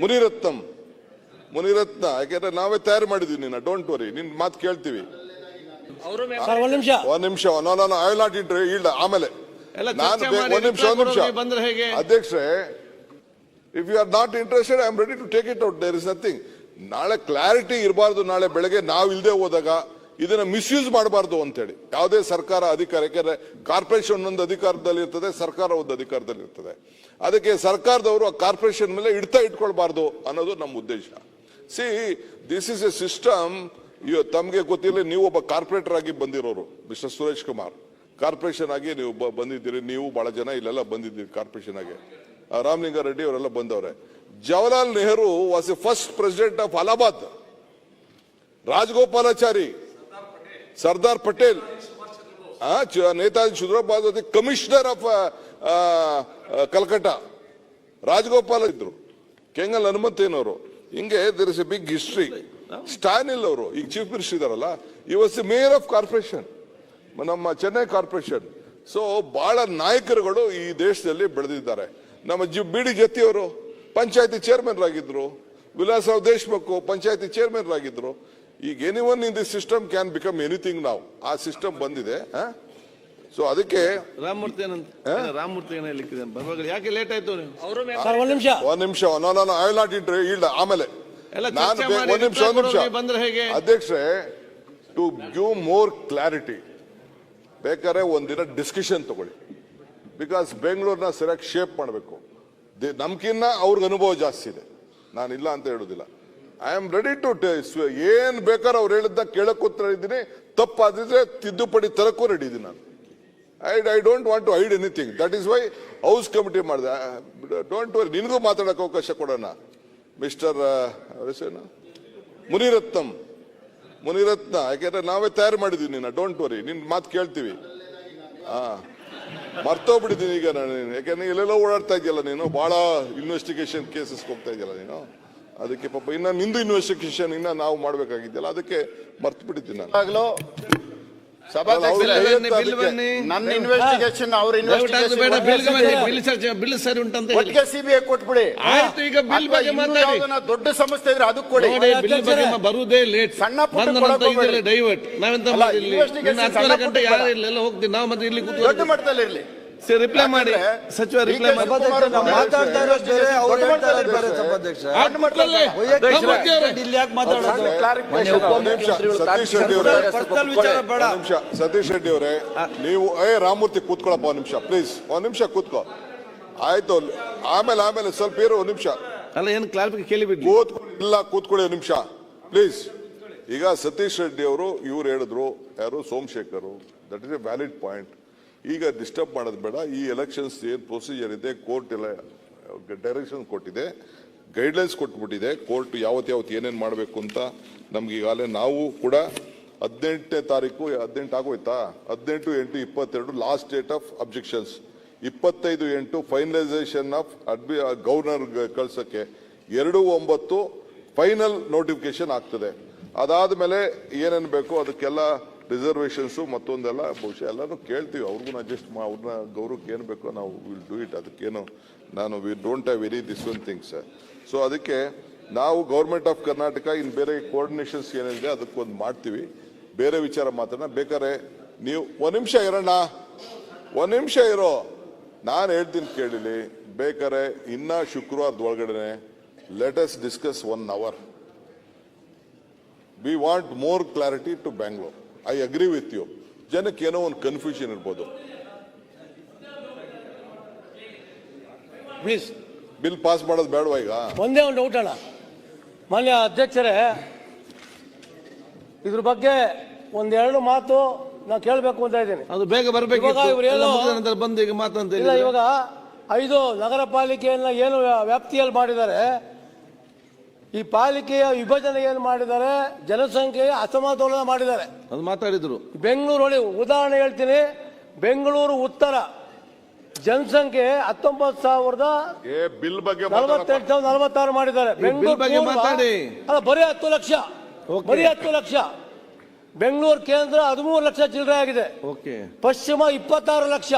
ಮುನಿರತ್ನಂ. ಮುನಿರತ್ನ ಯಾಕೆಂದ್ರೆ ನಾವೇ ತಯಾರು ಮಾಡಿದ್ವಿ ನಿನ್ನ ಡೋಂಟ್ ವರಿ ನಿನ್ ಮಾತು ಕೇಳ್ತೀವಿ. ಒಂದ್ ನಿಮಿಷ. ಒಂದ್ ನಿಮಿಷ ನೋ ನೋ ಐ ನಾಟ್ ಇಂಟ್ರ ಇಲ್ಲ ಆಮೇಲೆ. ನಾನು ಒಂದ್ ನಿಮಿಷ ಒಂದ್ ನಿಮಿಷ. ಕೊಡೋದು ಬಂದ್ರೆ ಹೇಗೆ? ಅಧ್ಯಕ್ಷರೇ if you are not interested I am ready to take it out there is nothing ನಾಳೆ ಕ್ಲಾರಿಟಿ ಇರಬಾರ್ದು ನಾಳೆ ಬೆಳಗ್ಗೆ ನಾವು ಇಲ್ಲದೆ ಹೋದಾಗ ಇದನ್ನ ಮಿಸ್ಯೂಸ್ ಮಾಡಬಾರ್ದು ಅಂತೇಳಿ. ಯಾವುದೇ ಸರ್ಕಾರ ಅಧಿಕಾರ ಯಾಕೆಂದ್ರೆ ಕಾರ್ಪೊರೇಷನ್ ಒಂದು ಅಧಿಕಾರದಲ್ಲಿ ಇರ್ತದೆ, ಸರ್ಕಾರ ಒಂದು ಅಧಿಕಾರದಲ್ಲಿ ಇರ್ತದೆ. ಅದಕ್ಕೆ ಸರ್ಕಾರದವರು ಆ ಕಾರ್ಪೊರೇಷನ್ ಮೇಲೆ ಹಿಡ್ತಾ ಇಟ್ಕೊಳ್ಬಾರ್ದು ಅನ್ನೋದು ನಮ್ಮ ಉದ್ದೇಶ. See this is a system ತಮಗೆ ಗೊತ್ತಿಲ್ಲ ನೀವು ಒಬ್ಬ ಕಾರ್ಪೊರೇಟರ್ ಆಗಿ ಬಂದಿರೋರು, ಮಿಸ್ಟರ್ ಸುರೇಶ್ ಕುಮಾರ್. ಕಾರ್ಪೊರೇಷನ್ ಆಗಿ ನೀವು ಬಂದಿದ್ದೀರಿ, ನೀವು ಬಹಳ ಜನ ಇಲ್ಲೆಲ್ಲ ಬಂದಿದ್ದೀರಿ ಕಾರ್ಪೊರೇಷನ್ ಆಗಿ. ರಾಮಲಿಂಗ ರಾಮಲಿಂಗಾರೆಡ್ಡಿ ಅವರೆಲ್ಲ ಬಂದವ್ರೆ. Jawaharlal Nehru was a first president of Allahabad Rajagopalachari Sardar Patel Netaji ಸುಂದರಬಾದ್ commissioner of Calcutta Rajagopal ಇದ್ರು. ಕೆಂಗಲ್ ಹನುಮಂತೇನವರು ಹಿಂಗೆ there is a big history ಸ್ಟಾನಿಲ್ ಅವರು, ಈಗ ಚೀಫ್ ಮಿನಿಸ್ಟರ್ ಇದಾರಲ್ಲ ಈ was the mayor of corporation ನಮ್ಮ ಚೆನ್ನೈ ಕಾರ್ಪೊರೇಷನ್ ಸೊ ಬಹಳ ನಾಯಕರುಗಳು ಈ ದೇಶದಲ್ಲಿ ಬೆಳೆದಿದ್ದಾರೆ. ನಮ್ಮ ಜಿ, ಬಿ ಡಿ ಜತ್ತಿಯವರು ಪಂಚಾಯತಿ ಚೇರ್ಮನ್ ಆಗಿದ್ರು ವಿಲಾಸರಾವ್ ದೇಶ್ಮುಖ್, ಪಂಚಾಯತಿ ಚೇರ್ಮನ್ ಆಗಿದ್ರು ಈಗ any one in the system can become anything ನಾವು ಆ ಸಿಸ್ಟಮ್ ಬಂದಿದೆ ಸೊ ಅದಕ್ಕೆ ರಾಮಮೂರ್ತಿ ಏನಂತ ರಾಮಮೂರ್ತಿ ಏನೋ ಹೇಳಿಕ್ಕಿದೆ ಬರುವಾಗ ಯಾಕೆ ಲೇಟ್ ಆಯ್ತು ಒಂದ್ ನಿಮಿಷ. ಒಂದ್ ನಿಮಿಷ. No no I not inter ಇಲ್ಲ ಆಮೇಲೆ. ನಾನು ಒಂದು ನಿಮಿಷ ಒಂದು ನಿಮಿಷ. ಕೊಡೋದು ಬಂದ್ರೆ ಹೇಗೆ? ಅಧ್ಯಕ್ಷರೇ ಟು ಗಿವ್ ಮೋರ್ ಕ್ಲಾರಿಟಿ ಬೇಕಾದ್ರೆ ಒಂದಿನ ಡಿಸ್ಕಷನ್ ತಗೊಳ್ಳಿ. ಬಿಕಾಸ್ ಬೆಂಗಳೂರನ್ನ ಸರಿಯಾಗಿ ಶೇಪ್ ಮಾಡಬೇಕು. ನಮ್ಕಿನ್ನ ಅವ್ರಿಗೆ ಅನುಭವ ಜಾಸ್ತಿ ಇದೆ. ನಾನಿಲ್ಲ ಇಲ್ಲ ಅಂತ ಹೇಳುದಿಲ್ಲ. ಐ ಆಮ್ ರೆಡಿ ಟು ಏನ್ ಬೇಕಾದ್ರೆ ಅವ್ರು ಹೇಳಿದ್ದ ಕೇಳಕ್ ಉತ್ತರ ಇದ್ದೀನಿ. ತಪ್ಪಾದಿದ್ರೆ ತಿದ್ದುಪಡಿ ತರಕ್ಕೂ ರೆಡಿ ಇದೀನಿ ನಾನು. I I don't want to hide anything that is why house committee ಮಾಡಿದೆ. ಡೋಂಟ್ ವರಿ ನಿನಗೂ ಮಾತಾಡಕ್ಕೆ ಅವಕಾಶ ಕೊಡೋಣ. ಮಿಸ್ಟರ್ ಹೆಸರೇನು? ಮುನಿರತ್ನಂ. ಮುನಿರತ್ನ, ಯಾಕೆಂದ್ರೆ ನಾವೇ ತಯಾರು ಮಾಡಿದ್ದೀವಿ ನೀನು ಡೋಂಟ್ ವರಿ ನಿನ್ನ ಮಾತು ಕೇಳ್ತೀವಿ. ಹಾ ಮರ್ತೋಗ್ಬಿಟ್ಟಿದ್ದೀನಿ ಈಗ ನಾನು. ಯಾಕೆಂದ್ರೆ ಎಲ್ಲೆಲ್ಲೋ ಓಡಾಡ್ತಾ ಇದೆಯಲ್ಲ ನೀನು. ಭಾಳ ಇನ್ವೆಸ್ಟಿಗೇಷನ್ ಕೇಸಸ್ಗೆ ಹೋಗ್ತಾ ಇದೆಯಲ್ಲ ನೀನು. ಅದಕ್ಕೆ ಪಾಪ ಇನ್ನ ನಿಂದು ಇನ್ವೆಸ್ಟಿಗೇಷನ್ ಇನ್ನ ನಾವು ಮಾಡ್ಬೇಕಾಗಿದ್ದಲ್ಲ ಅದಕ್ಕೆ ಮರ್ತು ಬಿಟ್ಟಿದ್ದೀನಿ ನಾನು. ಆಗ್ಲೋ? ನನ್ನ ಇನ್ವೆಸ್ಟಿಗೇಷನ್ ಅವ್ರ ಇನ್ವೆಸ್ಟಿಗೇಷನ್ ಬಿಲ್ ಸರಿ ಉಂಟಂತ ಒಟ್ಟಿಗೆ ಸಿಬಿಐ ಕೊಟ್ಬಿಡಿ. ಆಯ್ತು ಈಗ ಬಿಲ್ ಬಗ್ಗೆ ಮಾತಾಡಿ. ದೊಡ್ಡ ಸಮಸ್ಯೆ ಇದ್ರೆ ಅದಕ್ಕೆ ಕೊಡಿ. ಬಿಲ್ ಬಗ್ಗೆ ಬರುವುದೇ ಲೇಟ್ ಸಣ್ಣ ಪುಟ್ಟ. ಡೈವರ್ಟ್ ನಾವೆಂತ ಅಲ್ಲ, ಮಾಡಿ ಇಲ್ಲಿ? investigation ಇನ್ನು ಸಣ್ಣ ಹತ್ತುವರೆ ಪುಟ್ಟ ಗಂಟೆ. ಯಾರು ಇಲ್ಲೆಲ್ಲ ಹೋಗ್ತೀವಿ ನಾವು ಮತ್ತೆ ಇಲ್ಲಿ ದೊಡ್ಡ ಮಟ್ಟದಲ್ಲಿ ಇರ್ಲಿ ಸರಿ ರಿಪ್ಲೈ ಮಾಡಿ. ಸಚಿವ ರಿಪ್ಲೈ ಮಾಡಿ. ಮಾತಾಡ್ತಾ ಇರೋದು ಬೇರೆ ಅವ್ರು ದೊಡ್ಡ ಹೇಳ್ತಾ ಇರೋದು ಮಟ್ಟದಲ್ಲಿ ಬೇರೆ ಸಭಾಧ್ಯಕ್ಷ. ಆಟ ಇಲ್ಲಿ ಯಾಕೆ ಮಾತಾಡೋದು? Clarification. ಒಂದ್ ನಿಮಿಷ ಸತೀಶ್ ರೆಡ್ಡಿ ಅವರೇ ಪರ್ಸನಲ್ ವಿಚಾರ ಬೇಡ. ಒಂದ್ ನಿಮಿಷ ಸತೀಶ್ ರೆಡ್ಡಿ ಅವರೇ ನೀವು ಏ ರಾಮೂರ್ತಿ ಕೂತ್ಕೊಳ್ಳಪ್ಪ ಒಂದ್ ನಿಮಿಷ ಪ್ಲೀಸ್ ಒಂದ್ ನಿಮಿಷ ಕೂತ್ಕೋ. ಆಯ್ತು ಆಮೇಲೆ ಆಮೇಲೆ ಸ್ವಲ್ಪ ಇರು ಒಂದ್ ನಿಮಿಷ. ಅಲ್ಲ ಏನು ಕ್ಲಾರಿಫಿಕೇಶನ್ ಕೇಳಿಬಿಡ್ಲಿ ಕೂತ್ಕೊಳ್ಳಿ ಇಲ್ಲ ಕೂತ್ಕೊಳ್ಳಿ ಒಂದ್ ನಿಮಿಷ. ಪ್ಲೀಸ್ ಈಗ ಸತೀಶ್ ರೆಡ್ಡಿ ಅವರು ಇವ್ರು ಹೇಳಿದ್ರು ಯಾರು Somashekar that is a valid point ಈಗ ಡಿಸ್ಟರ್ಬ್ ಮಾಡೋದು ಬೇಡ. ಈ ಎಲೆಕ್ಷನ್ಸ್ ಏನು ಪ್ರೊಸೀಜರ್ ಇದೆ ಕೋರ್ಟ್ ಎಲ್ಲ ಡೈರೆಕ್ಷನ್ ಕೊಟ್ಟಿದೆ. ಗೈಡ್ಲೈನ್ಸ್ ಕೊಟ್ಬಿಟ್ಟಿದೆ. ಕೋರ್ಟ್ ಯಾವತ್ತು ಯಾವತ್ತು ಏನೇನು ಮಾಡಬೇಕು ಅಂತ ನಮ್ಗೆ ಈಗಾಗಲೇ ನಾವು ಕೂಡ ಹದಿನೆಂಟನೇ ತಾರೀಕು, ಹದಿನೆಂಟು ಆಗೋಯ್ತಾ? ಹದಿನೆಂಟು ಎಂಟು ಇಪ್ಪತ್ತೆರಡು ಲಾಸ್ಟ್ ಡೇಟ್ ಆಫ್ ಅಬ್ಜೆಕ್ಷನ್ಸ್ ಇಪ್ಪತ್ತೈದು ಎಂಟು ಫೈನಲೈಸೇಷನ್ ಆಫ್ ಅಡ್ಮಿ ಗವರ್ನರ್ ಕಳ್ಸೋಕ್ಕೆ. ಎರಡು ಒಂಬತ್ತು ಫೈನಲ್ ನೋಟಿಫಿಕೇಶನ್ ಆಗ್ತದೆ. ಅದಾದ ಮೇಲೆ ಏನೇನು ಬೇಕು ಅದಕ್ಕೆಲ್ಲ ರಿಸರ್ವೇಷನ್ಸು ಮತ್ತೊಂದೆಲ್ಲ ಬಹುಶಃ ಎಲ್ಲನೂ ಕೇಳ್ತೀವಿ. ಅವ್ರಿಗೂ ಅಡ್ಜಸ್ಟ್ ಮಾ ಅವ್ರನ್ನ ಗೌರವಕ್ಕೆ ಏನು ಬೇಕೋ ನಾವು ವಿಲ್ ಡೂ ಇಟ್ ಅದಕ್ಕೇನು ನಾನು we don't have very this one things so ಅದಕ್ಕೆ ನಾವು ಗೌರ್ಮೆಂಟ್ ಆಫ್ ಕರ್ನಾಟಕ ಇನ್ನು ಬೇರೆ ಕೋಆರ್ಡಿನೇಷನ್ಸ್ ಏನಿದೆ ಅದಕ್ಕೊಂದು ಮಾಡ್ತೀವಿ. ಬೇರೆ ವಿಚಾರ ಮಾತಾಡೋಣ ಬೇಕಾದ್ರೆ ನೀವು ಒಂದು ನಿಮಿಷ ಇರೋಣ ಒಂದು ನಿಮಿಷ ಇರೋ. ನಾನು ಹೇಳ್ತೀನಿ ಕೇಳಿಲಿ ಬೇಕಾರೆ ಇನ್ನೂ ಶುಕ್ರವಾರದ ಒಳಗಡೆ let us discuss one hour we want more clarity to Bangalore I agree with you ಜನಕ್ಕೆ ಏನೋ ಒಂದು ಕನ್ಫ್ಯೂಷನ್ ಇರ್ಬೋದು. ಪ್ಲೀಸ್ ಬಿಲ್ ಪಾಸ್ ಮಾಡೋದು ಬೇಡವಾ ಈಗ? ಒಂದೇ ಒಂದು ಡೌಟ್ ಅಣ್ಣ. ಮಾನ್ಯ ಅಧ್ಯಕ್ಷರೇ ಇದ್ರ ಬಗ್ಗೆ ಒಂದೆರಡು ಮಾತು ನಾನು ಕೇಳಬೇಕು ಅಂತ ಇದ್ದೀನಿ. ಅದು ಬೇಗ ಬರಬೇಕು ಇವಾಗ ಇವ್ರು ಏನೋ- ನಂತರ ಬಂದು ಈಗ ಮಾತಂತ ಇಲ್ಲ ಇವಾಗ ಐದು ನಗರ ಪಾಲಿಕೆಯನ್ನ ಏನು ವ್ಯಾಪ್ತಿಯಲ್ಲಿ ಮಾಡಿದ್ದಾರೆ ಈ ಪಾಲಿಕೆಯ ವಿಭಜನೆ ಏನು ಮಾಡಿದ್ದಾರೆ? ಜನಸಂಖ್ಯೆಯ ಅಸಮತೋಲನ ಮಾಡಿದ್ದಾರೆ. ಅದು ಮಾತಾಡಿದ್ರು. ಬೆಂಗಳೂರು ನೋಡಿ ಉದಾಹರಣೆ ಹೇಳ್ತೀನಿ. ಬೆಂಗಳೂರು ಉತ್ತರ. ಜನಸಂಖ್ಯೆ ಹತ್ತೊಂಬತ್ತು ಸಾವಿರದ ಏ ಬಿಲ್ ಬಗ್ಗೆ ನಲವತ್ತೆಂಟು ಸಾವಿರದ ನಲವತ್ತಾರು ಮಾಡಿದ್ದಾರೆ. ಬೆಂಗಳೂರು ಬಗ್ಗೆ ಪೂರ್ವ- ಮಾತಾಡಿ. ಅಲ್ಲ ಬರೀ ಹತ್ತು ಲಕ್ಷ. Okay. ಬರೀ ಹತ್ತು ಲಕ್ಷ. ಬೆಂಗಳೂರು ಕೇಂದ್ರ ಹದಿಮೂರು ಲಕ್ಷ ಚಿಲ್ಲರೆ ಆಗಿದೆ. ಓಕೆ. ಪಶ್ಚಿಮ ಇಪ್ಪತ್ತಾರು ಲಕ್ಷ.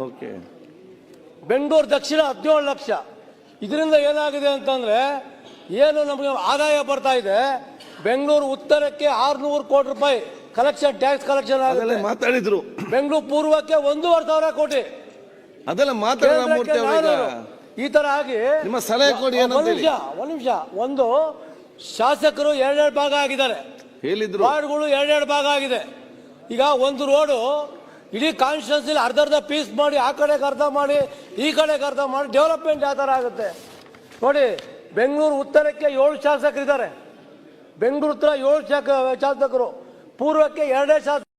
ಓಕೆ. ಬೆಂಗಳೂರು ದಕ್ಷಿಣ ಹದಿನೇಳು ಲಕ್ಷ. ಇದರಿಂದ ಏನಾಗಿದೆ ಅಂತಂದ್ರೆ ಏನು ನಮಗೆ ಆದಾಯ ಬರ್ತಾ ಇದೆ? ಬೆಂಗಳೂರು ಉತ್ತರಕ್ಕೆ ಆರ್ನೂರು ಕೋಟಿ ರೂಪಾಯಿ ಕಲೆಕ್ಷನ್ ಟ್ಯಾಕ್ಸ್ ಕಲೆಕ್ಷನ್ ಆಗಲ್ಲ ಮಾತಾಡಿದ್ರು. ಬೆಂಗಳೂರು ಪೂರ್ವಕ್ಕೆ ಒಂದೂವರೆ ಸಾವಿರ ಕೋಟಿ. ಅದೆಲ್ಲ ಮಾತಾಡ ಕೇಂದ್ರಕ್ಕೆ ರಾಮಮೂರ್ತಿ ಅವರೀಗ ಈ ತರ ಆಗಿ ನಿಮ್ಮ ಸಲಹೆ ಕೊಡಿ ಒಂದು ನಿಮಿಷ ಒಂದು ನಿಮಿಷ. ಒಂದು ಶಾಸಕರು ಎರಡೆರಡು ಭಾಗ ಆಗಿದ್ದಾರೆ. ಹೇಳಿದ್ರು. ವಾರ್ಡ್ಗಳು ಎರಡೆರಡು ಭಾಗ ಆಗಿದೆ. ಈಗ ಒಂದು ರೋಡು ಇಡೀ ಕಾನ್ಸ್ಟಿಟ್ಯೂನ್ಸಿಲಿ ಅರ್ಧ ಅರ್ಧ ಪೀಸ್ ಮಾಡಿ ಆ ಕಡೆಗೆ ಅರ್ಧ ಮಾಡಿ ಈ ಕಡೆಗೆ ಅರ್ಧ ಮಾಡಿ ಡೆವಲಪ್ಮೆಂಟ್ ಯಾವ ಥರ ಆಗುತ್ತೆ? ನೋಡಿ ಬೆಂಗಳೂರು ಉತ್ತರಕ್ಕೆ ಏಳು ಶಾಸಕರಿದ್ದಾರೆ. ಬೆಂಗಳೂರು ಉತ್ತರ ಏಳು ಶಾಸಕ ಶಾಸಕರು. ಪೂರ್ವಕ್ಕೆ ಎರಡೇ ಶಾಸಕ